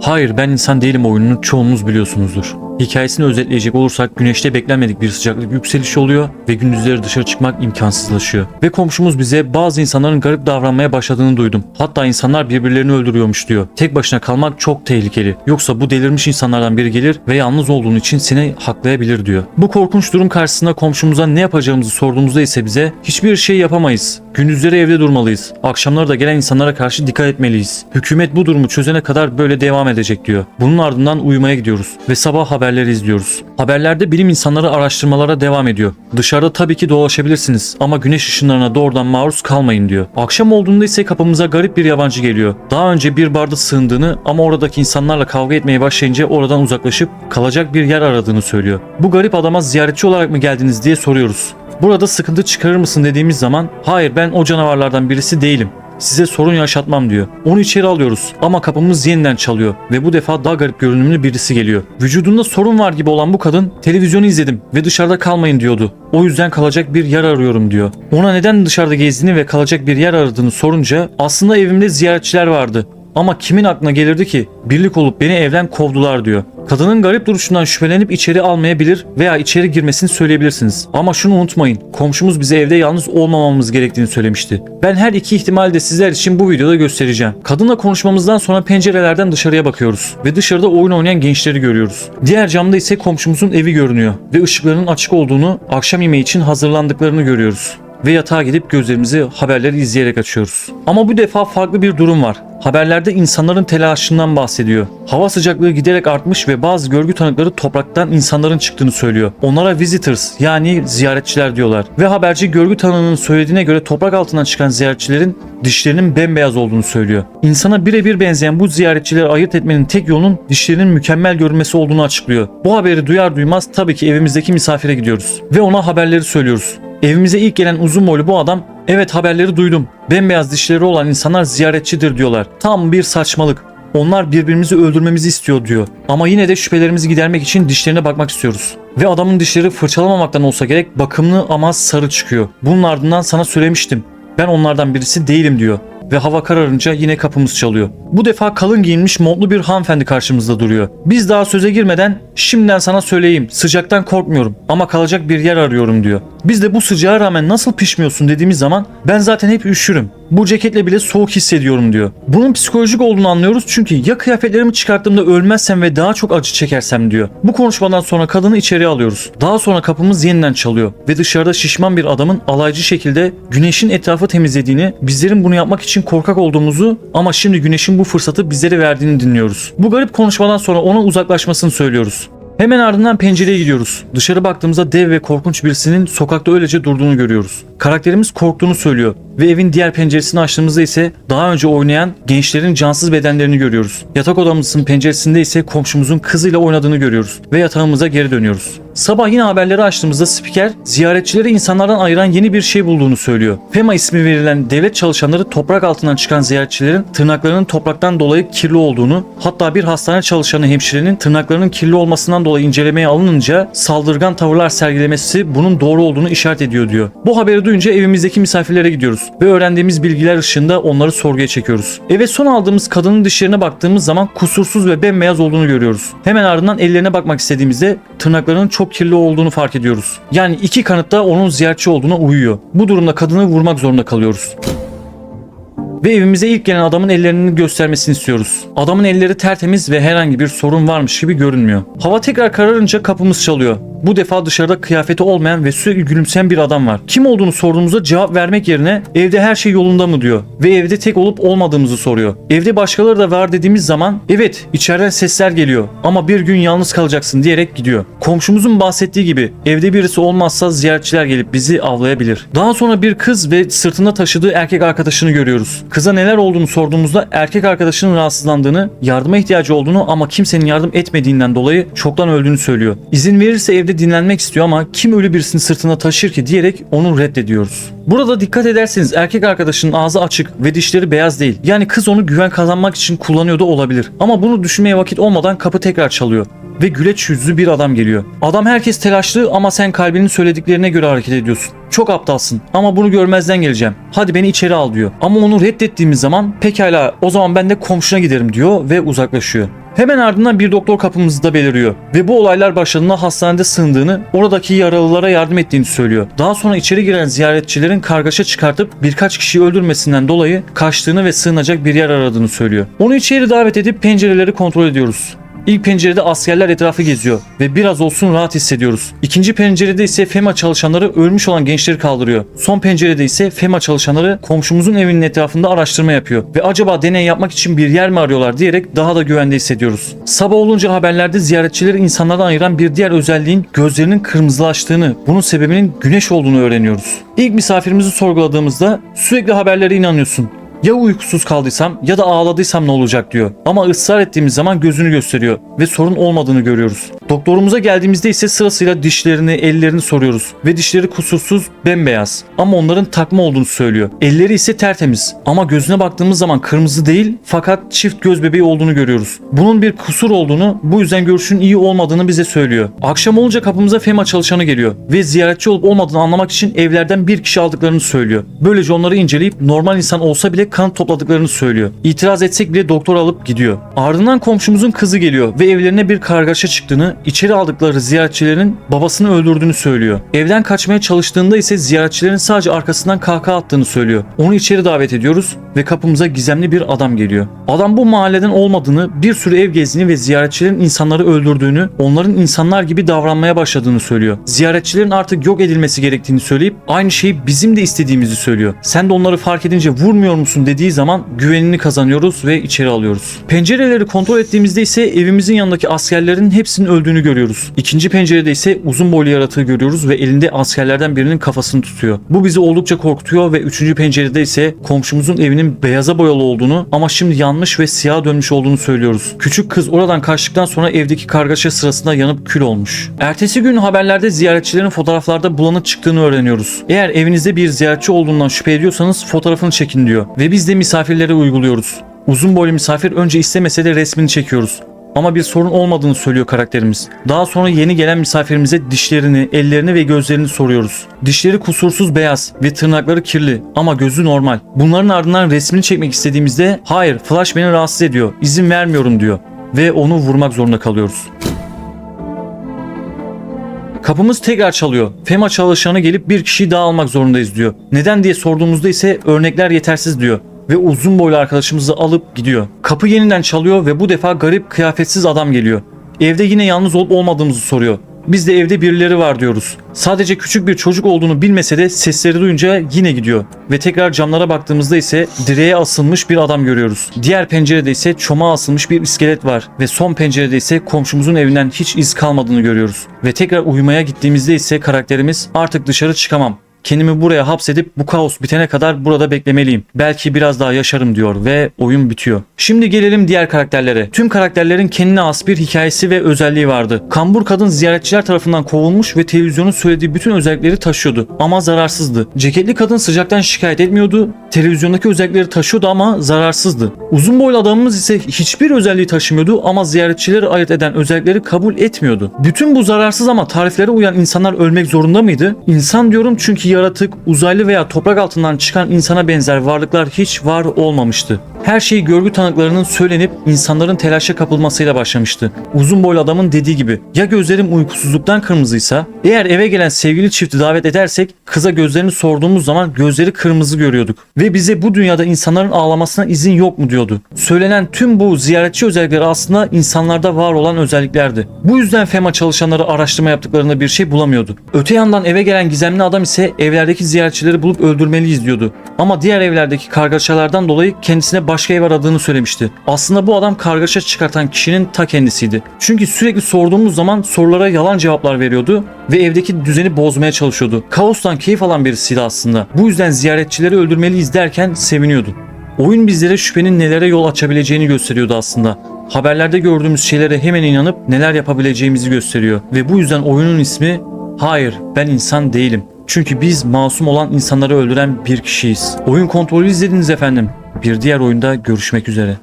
Hayır ben insan değilim oyununu çoğunuz biliyorsunuzdur. Hikayesini özetleyecek olursak güneşte beklenmedik bir sıcaklık yükselişi oluyor ve gündüzleri dışarı çıkmak imkansızlaşıyor. Ve komşumuz bize bazı insanların garip davranmaya başladığını duydum. Hatta insanlar birbirlerini öldürüyormuş diyor. Tek başına kalmak çok tehlikeli. Yoksa bu delirmiş insanlardan biri gelir ve yalnız olduğun için seni haklayabilir diyor. Bu korkunç durum karşısında komşumuza ne yapacağımızı sorduğumuzda ise bize hiçbir şey yapamayız. Gündüzleri evde durmalıyız. Akşamları da gelen insanlara karşı dikkat etmeliyiz. Hükümet bu durumu çözene kadar böyle devam edecek diyor. Bunun ardından uyumaya gidiyoruz ve sabah haberleri izliyoruz. Haberlerde bilim insanları araştırmalara devam ediyor. Dışarıda tabii ki dolaşabilirsiniz ama güneş ışınlarına doğrudan maruz kalmayın diyor. Akşam olduğunda ise kapımıza garip bir yabancı geliyor. Daha önce bir barda sığındığını ama oradaki insanlarla kavga etmeye başlayınca oradan uzaklaşıp kalacak bir yer aradığını söylüyor. Bu garip adama ziyaretçi olarak mı geldiniz diye soruyoruz. Burada sıkıntı çıkarır mısın dediğimiz zaman hayır ben o canavarlardan birisi değilim. Size sorun yaşatmam diyor. Onu içeri alıyoruz ama kapımız yeniden çalıyor ve bu defa daha garip görünümlü birisi geliyor. Vücudunda sorun var gibi olan bu kadın televizyonu izledim ve dışarıda kalmayın diyordu. O yüzden kalacak bir yer arıyorum diyor. Ona neden dışarıda gezdiğini ve kalacak bir yer aradığını sorunca aslında evimde ziyaretçiler vardı. Ama kimin aklına gelirdi ki birlik olup beni evden kovdular diyor. Kadının garip duruşundan şüphelenip içeri almayabilir veya içeri girmesini söyleyebilirsiniz. Ama şunu unutmayın. Komşumuz bize evde yalnız olmamamız gerektiğini söylemişti. Ben her iki ihtimali de sizler için bu videoda göstereceğim. Kadınla konuşmamızdan sonra pencerelerden dışarıya bakıyoruz ve dışarıda oyun oynayan gençleri görüyoruz. Diğer camda ise komşumuzun evi görünüyor ve ışıklarının açık olduğunu, akşam yemeği için hazırlandıklarını görüyoruz ve yatağa gidip gözlerimizi haberleri izleyerek açıyoruz. Ama bu defa farklı bir durum var. Haberlerde insanların telaşından bahsediyor. Hava sıcaklığı giderek artmış ve bazı görgü tanıkları topraktan insanların çıktığını söylüyor. Onlara visitors yani ziyaretçiler diyorlar. Ve haberci görgü tanığının söylediğine göre toprak altından çıkan ziyaretçilerin dişlerinin bembeyaz olduğunu söylüyor. İnsana birebir benzeyen bu ziyaretçileri ayırt etmenin tek yolunun dişlerinin mükemmel görünmesi olduğunu açıklıyor. Bu haberi duyar duymaz tabii ki evimizdeki misafire gidiyoruz. Ve ona haberleri söylüyoruz. Evimize ilk gelen uzun boylu bu adam evet haberleri duydum. Bembeyaz dişleri olan insanlar ziyaretçidir diyorlar. Tam bir saçmalık. Onlar birbirimizi öldürmemizi istiyor diyor. Ama yine de şüphelerimizi gidermek için dişlerine bakmak istiyoruz. Ve adamın dişleri fırçalamamaktan olsa gerek bakımlı ama sarı çıkıyor. Bunun ardından sana söylemiştim. Ben onlardan birisi değilim diyor. Ve hava kararınca yine kapımız çalıyor. Bu defa kalın giyinmiş montlu bir hanımefendi karşımızda duruyor. Biz daha söze girmeden şimdiden sana söyleyeyim sıcaktan korkmuyorum ama kalacak bir yer arıyorum diyor. Biz de bu sıcağa rağmen nasıl pişmiyorsun dediğimiz zaman ben zaten hep üşürüm. Bu ceketle bile soğuk hissediyorum diyor. Bunun psikolojik olduğunu anlıyoruz çünkü ya kıyafetlerimi çıkarttığımda ölmezsem ve daha çok acı çekersem diyor. Bu konuşmadan sonra kadını içeri alıyoruz. Daha sonra kapımız yeniden çalıyor ve dışarıda şişman bir adamın alaycı şekilde güneşin etrafı temizlediğini, bizlerin bunu yapmak için korkak olduğumuzu ama şimdi güneşin bu fırsatı bizlere verdiğini dinliyoruz. Bu garip konuşmadan sonra ona uzaklaşmasını söylüyoruz. Hemen ardından pencereye gidiyoruz. Dışarı baktığımızda dev ve korkunç birisinin sokakta öylece durduğunu görüyoruz. Karakterimiz korktuğunu söylüyor ve evin diğer penceresini açtığımızda ise daha önce oynayan gençlerin cansız bedenlerini görüyoruz. Yatak odamızın penceresinde ise komşumuzun kızıyla oynadığını görüyoruz ve yatağımıza geri dönüyoruz. Sabah yine haberleri açtığımızda spiker ziyaretçileri insanlardan ayıran yeni bir şey bulduğunu söylüyor. FEMA ismi verilen devlet çalışanları toprak altından çıkan ziyaretçilerin tırnaklarının topraktan dolayı kirli olduğunu hatta bir hastane çalışanı hemşirenin tırnaklarının kirli olmasından dolayı incelemeye alınınca saldırgan tavırlar sergilemesi bunun doğru olduğunu işaret ediyor diyor. Bu haberi duyunca evimizdeki misafirlere gidiyoruz ve öğrendiğimiz bilgiler ışığında onları sorguya çekiyoruz. Eve son aldığımız kadının dişlerine baktığımız zaman kusursuz ve bembeyaz olduğunu görüyoruz. Hemen ardından ellerine bakmak istediğimizde tırnaklarının çok kirli olduğunu fark ediyoruz. Yani iki kanıtta onun ziyaretçi olduğuna uyuyor. Bu durumda kadını vurmak zorunda kalıyoruz. Ve evimize ilk gelen adamın ellerini göstermesini istiyoruz. Adamın elleri tertemiz ve herhangi bir sorun varmış gibi görünmüyor. Hava tekrar kararınca kapımız çalıyor. Bu defa dışarıda kıyafeti olmayan ve sürekli gülümseyen bir adam var. Kim olduğunu sorduğumuzda cevap vermek yerine evde her şey yolunda mı diyor. Ve evde tek olup olmadığımızı soruyor. Evde başkaları da var dediğimiz zaman evet içeriden sesler geliyor ama bir gün yalnız kalacaksın diyerek gidiyor. Komşumuzun bahsettiği gibi evde birisi olmazsa ziyaretçiler gelip bizi avlayabilir. Daha sonra bir kız ve sırtında taşıdığı erkek arkadaşını görüyoruz. Kıza neler olduğunu sorduğumuzda erkek arkadaşının rahatsızlandığını, yardıma ihtiyacı olduğunu ama kimsenin yardım etmediğinden dolayı çoktan öldüğünü söylüyor. İzin verirse evde dinlenmek istiyor ama kim ölü birisini sırtına taşır ki diyerek onu reddediyoruz. Burada dikkat ederseniz erkek arkadaşının ağzı açık ve dişleri beyaz değil. Yani kız onu güven kazanmak için kullanıyor da olabilir. Ama bunu düşünmeye vakit olmadan kapı tekrar çalıyor. Ve güleç yüzlü bir adam geliyor. Adam herkes telaşlı ama sen kalbinin söylediklerine göre hareket ediyorsun. Çok aptalsın ama bunu görmezden geleceğim. Hadi beni içeri al diyor. Ama onu reddettiğimiz zaman pekala o zaman ben de komşuna giderim diyor ve uzaklaşıyor. Hemen ardından bir doktor kapımızda beliriyor ve bu olaylar başladığında hastanede sığındığını, oradaki yaralılara yardım ettiğini söylüyor. Daha sonra içeri giren ziyaretçilerin kargaşa çıkartıp birkaç kişiyi öldürmesinden dolayı kaçtığını ve sığınacak bir yer aradığını söylüyor. Onu içeri davet edip pencereleri kontrol ediyoruz. İlk pencerede askerler etrafı geziyor ve biraz olsun rahat hissediyoruz. İkinci pencerede ise FEMA çalışanları ölmüş olan gençleri kaldırıyor. Son pencerede ise FEMA çalışanları komşumuzun evinin etrafında araştırma yapıyor ve acaba deney yapmak için bir yer mi arıyorlar diyerek daha da güvende hissediyoruz. Sabah olunca haberlerde ziyaretçileri insanlardan ayıran bir diğer özelliğin gözlerinin kırmızılaştığını, bunun sebebinin güneş olduğunu öğreniyoruz. İlk misafirimizi sorguladığımızda sürekli haberlere inanıyorsun. Ya uykusuz kaldıysam ya da ağladıysam ne olacak diyor. Ama ısrar ettiğimiz zaman gözünü gösteriyor ve sorun olmadığını görüyoruz. Doktorumuza geldiğimizde ise sırasıyla dişlerini, ellerini soruyoruz ve dişleri kusursuz, bembeyaz. Ama onların takma olduğunu söylüyor. Elleri ise tertemiz ama gözüne baktığımız zaman kırmızı değil fakat çift göz bebeği olduğunu görüyoruz. Bunun bir kusur olduğunu, bu yüzden görüşün iyi olmadığını bize söylüyor. Akşam olunca kapımıza FEMA çalışanı geliyor ve ziyaretçi olup olmadığını anlamak için evlerden bir kişi aldıklarını söylüyor. Böylece onları inceleyip normal insan olsa bile kan topladıklarını söylüyor. İtiraz etsek bile doktor alıp gidiyor. Ardından komşumuzun kızı geliyor ve evlerine bir kargaşa çıktığını, içeri aldıkları ziyaretçilerin babasını öldürdüğünü söylüyor. Evden kaçmaya çalıştığında ise ziyaretçilerin sadece arkasından kahkaha attığını söylüyor. Onu içeri davet ediyoruz ve kapımıza gizemli bir adam geliyor. Adam bu mahalleden olmadığını, bir sürü ev gezdiğini ve ziyaretçilerin insanları öldürdüğünü, onların insanlar gibi davranmaya başladığını söylüyor. Ziyaretçilerin artık yok edilmesi gerektiğini söyleyip aynı şeyi bizim de istediğimizi söylüyor. Sen de onları fark edince vurmuyor musun dediği zaman güvenini kazanıyoruz ve içeri alıyoruz. Pencereleri kontrol ettiğimizde ise evimizin yanındaki askerlerin hepsinin öldüğünü görüyoruz. İkinci pencerede ise uzun boylu yaratığı görüyoruz ve elinde askerlerden birinin kafasını tutuyor. Bu bizi oldukça korkutuyor ve üçüncü pencerede ise komşumuzun evinin beyaza boyalı olduğunu ama şimdi yanmış ve siyah dönmüş olduğunu söylüyoruz. Küçük kız oradan kaçtıktan sonra evdeki kargaşa sırasında yanıp kül olmuş. Ertesi gün haberlerde ziyaretçilerin fotoğraflarda bulanık çıktığını öğreniyoruz. Eğer evinizde bir ziyaretçi olduğundan şüphe ediyorsanız fotoğrafını çekin diyor ve biz de misafirlere uyguluyoruz. Uzun boylu misafir önce istemese de resmini çekiyoruz. Ama bir sorun olmadığını söylüyor karakterimiz. Daha sonra yeni gelen misafirimize dişlerini, ellerini ve gözlerini soruyoruz. Dişleri kusursuz beyaz ve tırnakları kirli ama gözü normal. Bunların ardından resmini çekmek istediğimizde hayır flash beni rahatsız ediyor, izin vermiyorum diyor ve onu vurmak zorunda kalıyoruz. Kapımız tekrar çalıyor. FEMA çalışanı gelip bir kişiyi daha almak zorundayız diyor. Neden diye sorduğumuzda ise örnekler yetersiz diyor ve uzun boylu arkadaşımızı alıp gidiyor. Kapı yeniden çalıyor ve bu defa garip kıyafetsiz adam geliyor. Evde yine yalnız olup olmadığımızı soruyor. Biz de evde birileri var diyoruz. Sadece küçük bir çocuk olduğunu bilmese de sesleri duyunca yine gidiyor. Ve tekrar camlara baktığımızda ise direğe asılmış bir adam görüyoruz. Diğer pencerede ise çomağa asılmış bir iskelet var. Ve son pencerede ise komşumuzun evinden hiç iz kalmadığını görüyoruz. Ve tekrar uyumaya gittiğimizde ise karakterimiz artık dışarı çıkamam. Kendimi buraya hapsedip bu kaos bitene kadar burada beklemeliyim. Belki biraz daha yaşarım diyor ve oyun bitiyor. Şimdi gelelim diğer karakterlere. Tüm karakterlerin kendine has bir hikayesi ve özelliği vardı. Kambur kadın ziyaretçiler tarafından kovulmuş ve televizyonun söylediği bütün özellikleri taşıyordu ama zararsızdı. Ceketli kadın sıcaktan şikayet etmiyordu. Televizyondaki özellikleri taşıyordu ama zararsızdı. Uzun boylu adamımız ise hiçbir özelliği taşımıyordu ama ziyaretçileri ayırt eden özellikleri kabul etmiyordu. Bütün bu zararsız ama tariflere uyan insanlar ölmek zorunda mıydı? İnsan diyorum çünkü yaratık, uzaylı veya toprak altından çıkan insana benzer varlıklar hiç var olmamıştı. Her şey görgü tanıklarının söylenip insanların telaşa kapılmasıyla başlamıştı. Uzun boylu adamın dediği gibi ya gözlerim uykusuzluktan kırmızıysa eğer eve gelen sevgili çifti davet edersek kıza gözlerini sorduğumuz zaman gözleri kırmızı görüyorduk. Ve bize bu dünyada insanların ağlamasına izin yok mu diyordu. Söylenen tüm bu ziyaretçi özellikleri aslında insanlarda var olan özelliklerdi. Bu yüzden FEMA çalışanları araştırma yaptıklarında bir şey bulamıyordu. Öte yandan eve gelen gizemli adam ise evlerdeki ziyaretçileri bulup öldürmeliyiz diyordu. Ama diğer evlerdeki kargaşalardan dolayı kendisine başka ev aradığını söylemişti. Aslında bu adam kargaşa çıkartan kişinin ta kendisiydi. Çünkü sürekli sorduğumuz zaman sorulara yalan cevaplar veriyordu ve evdeki düzeni bozmaya çalışıyordu. Kaostan keyif alan birisiydi aslında. Bu yüzden ziyaretçileri öldürmeliyiz derken seviniyordu. Oyun bizlere şüphenin nelere yol açabileceğini gösteriyordu aslında. Haberlerde gördüğümüz şeylere hemen inanıp neler yapabileceğimizi gösteriyor. Ve bu yüzden oyunun ismi Hayır ben insan değilim. Çünkü biz masum olan insanları öldüren bir kişiyiz. Oyun kontrolü izlediniz efendim. Bir diğer oyunda görüşmek üzere.